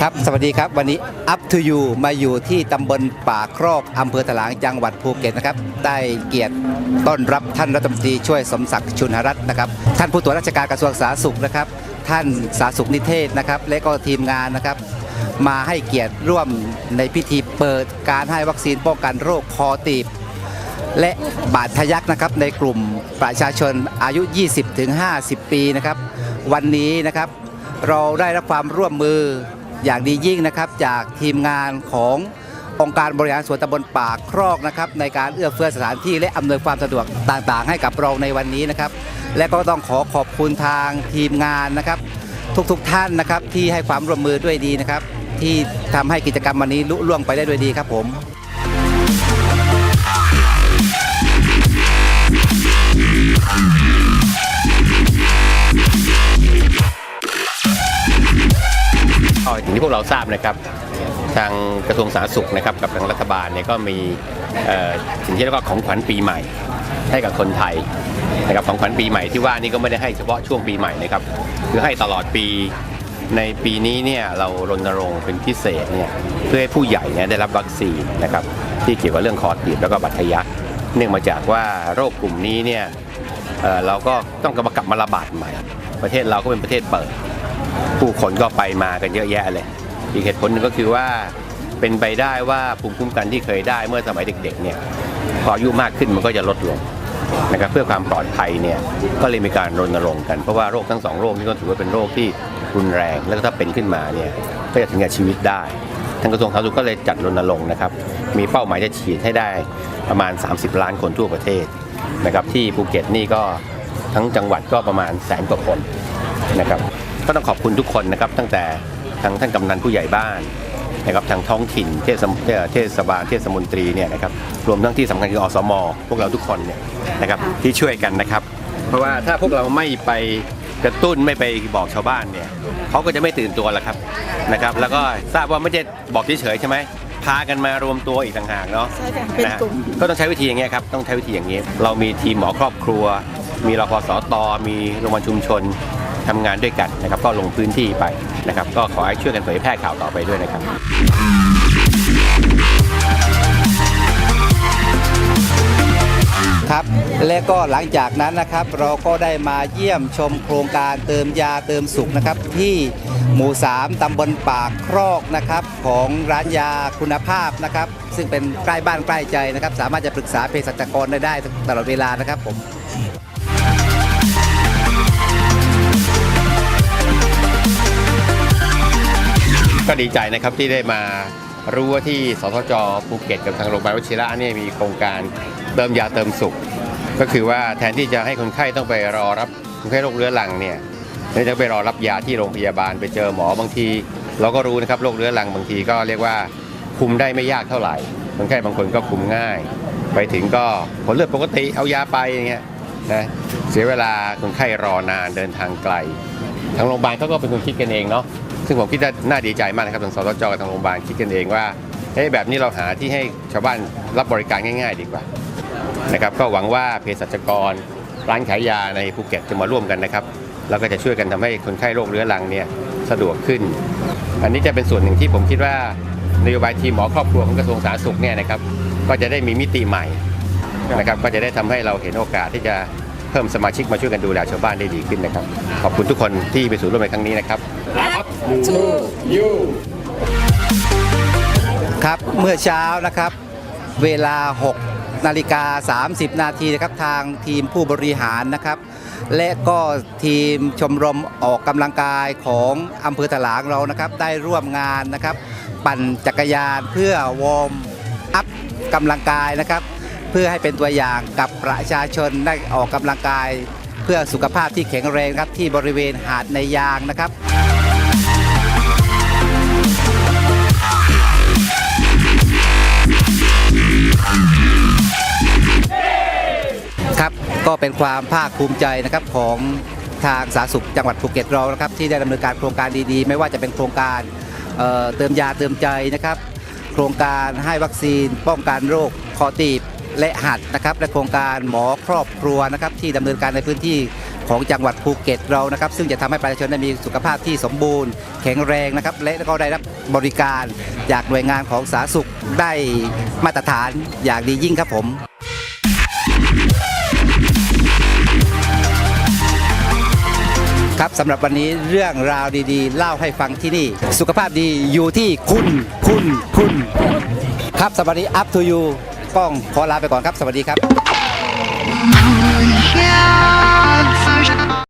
ครับ สวัสดีครับ วันนี้ Up to You มาอยู่ที่ตำบลป่าครอกอำเภอถลางจังหวัดภูเก็ตนะครับ ได้เกียรติต้อนรับท่านรัฐมนตรีช่วยสมศักดิ์ชุนหรัตน์นะครับ ท่านผู้ตรวจราชการกระทรวงสาธารณสุขนะครับ ท่านสาธารณสุขนิเทศนะครับ และก็ทีมงานนะครับ มาให้เกียรติร่วมในพิธีเปิดการให้วัคซีนป้องกันโรคคอตีบ และบาดทะยักนะครับในกลุ่มประชาชนอายุ 20-50 ปีนะครับ วันนี้นะครับเราได้รับความร่วมมืออย่างดียิ่งนะครับ จากทีมงานขององค์การบริหารส่วนตำบลป่าครอกนะครับ ในการเอื้อเฟื้อสถานที่และอำนวยความสะดวกต่างๆ ให้กับเราในวันนี้นะครับ และก็ต้องขอขอบคุณทางทีมงานนะครับ ทุกๆท่านนะครับที่ให้ความร่วมมือด้วยดีนะครับ ที่ทำให้กิจกรรมวันนี้ลุล่วงไปได้ด้วยดีครับผมก็อย่างที่พวกเราทราบนะครับทางกระทรวงสาธารณสุขนะครับกับทางรัฐบาลเนี่ยก็มีสิ่งที่เรียกว่าของขวัญปีใหม่ ให้กับคนไทยนะครับของขวัญปีใหม่ที่ว่านี่ก็ไม่ได้ให้เฉพาะช่วงปีใหม่นะครับคือให้ตลอดปีในปีนี้เนี่ยเรารณรงค์เป็นพิเศษเนี่ยเพื่อให้ผู้ใหญ่เนี่ยได้รับวัคซีนนะครับที่เกี่ยวกับเรื่องคอตีบแล้วก็บัตรทะยักเนื่องมาจากว่าโรคกลุ่มนี้เนี่ยเเราก็ต้องกลับมากลับมาระบาดใหม่ ประเทศเราก็เป็นประเทศเปิด ผู้คนก็ไปมากันเยอะแยะเลย อีกเหตุผลหนึ่งก็คือว่าเป็นไปได้ว่าภูมิคุ้มกันที่เคยได้เมื่อสมัยเด็กๆเนี่ย พออายุมากขึ้นมันก็จะลดลงนะครับเพื่อความปลอดภัยเนี่ยก็เลยมีการรณรงค์กันเพราะว่าโรคทั้งสองโรคนี้ก็ถือว่าเป็นโรคที่รุนแรง แล้วก็ถ้าเป็นขึ้นมาเนี่ยก็จะถึงกับชีวิตได้ทางกระทรวงสาธารณสุขก็เลยจัดรณรงค์นะครับมีเป้าหมายจะฉีดให้ได้ประมาณ 30 ล้านคนทั่วประเทศนะครับที่ภูเก็ตนี่ก็ทั้งจังหวัดก็ประมาณแสนกว่าคนนะครับก็ต้องขอบคุณทุกคนนะครับตั้งแต่ทางท่านกำนันผู้ใหญ่บ้าน นะครับทางท้องถิ่นเทศเอ่อเทศบาลเทศมนตรีเนี่ยนะครับรวมทั้งที่สำคัญคืออสม พวกเราทุกคนเนี่ยนะครับที่ช่วยกันนะครับ เพราะว่าถ้าพวกเราไม่ไปกระตุ้นไม่ไปบอกชาวบ้านเนี่ยเขาก็จะไม่ตื่นตัวแล้วครับนะครับ แล้วก็ทราบว่าไม่ใช่บอกเฉยๆใช่ไหมพากันมารวมตัวอีกต่างหากเนาะใช่ค่ะเป็นนะฮะกลุ่มก็ต้องใช้วิธีอย่างเงี้ยครับต้องใช้วิธีอย่างนี้เรามีทีมหมอครอบครัว มีรพสตมีโรงพยาบาลชุมชนทำงานด้วยกันนะครับ ก็ลงพื้นที่ไป นะครับ ก็ขอให้ช่วยกันเผยแพร่ข่าวต่อไปด้วยนะครับครับและก็หลังจากนั้นนะครับ เราก็ได้มาเยี่ยมชมโครงการเติมยาเติมสุขนะครับ ที่หมู่ 3 ตำบลปากครอกนะครับ ของร้านยาคุณภาพนะครับ ซึ่งเป็นใกล้บ้านใกล้ใจนะครับ สามารถจะปรึกษาเภสัชกรได้ได้ตลอดเวลานะครับผม ก็ดีใจนะครับที่ได้มารู้ว่าที่สทจภูเก็ตกับทางโรงพยาบาลวชิระเนี่ยมีโครงการเติมยาเติมสุข ก็คือว่าแทนที่จะให้คนไข้ต้องไปรอรับคนไข้โรคเรื้อรังเนี่ยไม่ต้องไปรอรับยาที่โรงพยาบาลไปเจอหมอบางที เราก็รู้นะครับโรคเรื้อรังบางทีก็เรียกว่าคุมได้ไม่ยากเท่าไหร่คนไข้บางคนก็คุมง่าย ไปถึงก็ผลเลือดปกติเอายาไปอย่างเงี้ยนะเสียเวลาคนไข้รอนานเดินทางไกล ทางโรงพยาบาลเขาก็เป็นคนคิดกันเองเนาะ ซึ่งผมคิดว่าน่าดีใจมากนะครับทางสตจกับทางโรงพยาบาลคิดกันเองว่าเฮ้ยแบบนี้เราหาที่ให้ชาวบ้านรับบริการง่าย ๆ ดีกว่านะครับก็หวังว่าเภสัชกร ร้านขายยาในภูเก็ตจะมาร่วมกันนะครับแล้วก็จะช่วยกันทำให้คนไข้โรคเรื้อรังเนี่ยสะดวกขึ้น อันนี้จะเป็นส่วนหนึ่งที่ผมคิดว่านโยบายทีมหมอครอบครัวของกระทรวงสาธารณสุขเนี่ยนะครับก็จะได้มีมิติใหม่นะครับก็จะได้ทำให้เราเห็นโอกาสที่จะเพิ่มสมาชิกมาช่วยกันดูแลชาวบ้านได้ดีขึ้นนะครับ ขอบคุณทุกคนที่ไปสู่ร่วมในครั้งนี้นะครับ ครับเมื่อเช้านะครับ เวลา 6 นาฬิกา 30 นาทีนะครับทางทีมผู้บริหารนะครับ และก็ทีมชมรมออกกำลังกายของอำเภอถลางเรานะครับ ได้ร่วมงานนะครับ ปั่นจักรยานเพื่อวอร์มอัพกำลังกายนะครับ เพื่อให้เป็นตัวอย่างกับประชาชนได้ออกกำลังกาย เพื่อสุขภาพที่แข็งแรงครับที่บริเวณหาดในยางนะครับ ก็เป็นความภาคภูมิใจนะครับของทางสาธารณสุขจังหวัดภูเก็ตเรานะครับที่ได้ดำเนินการโครงการดีๆ ไม่ว่าจะเป็นโครงการเเติมยาเติมใจนะครับ โครงการให้วัคซีนป้องกันโรคคอตีบและหัดนะครับและโครงการหมอครอบครัวนะครับที่ดำเนินการในพื้นที่ของจังหวัดภูเก็ตเรานะครับ ซึ่งจะทำให้ประชาชนได้มีสุขภาพที่สมบูรณ์ แข็งแรงนะครับ และก็ได้รับบริการจากหน่วยงานของสาธารณสุขได้มาตรฐานอย่างดียิ่งครับผม ครับสำหรับวันนี้เรื่องราวดีๆ เล่าให้ฟังที่นี่ สุขภาพดีอยู่ที่คุณคุณคุณ ครับสวัสดี up to you ก้องขอลาไปก่อนครับ สวัสดีครับ Yeah.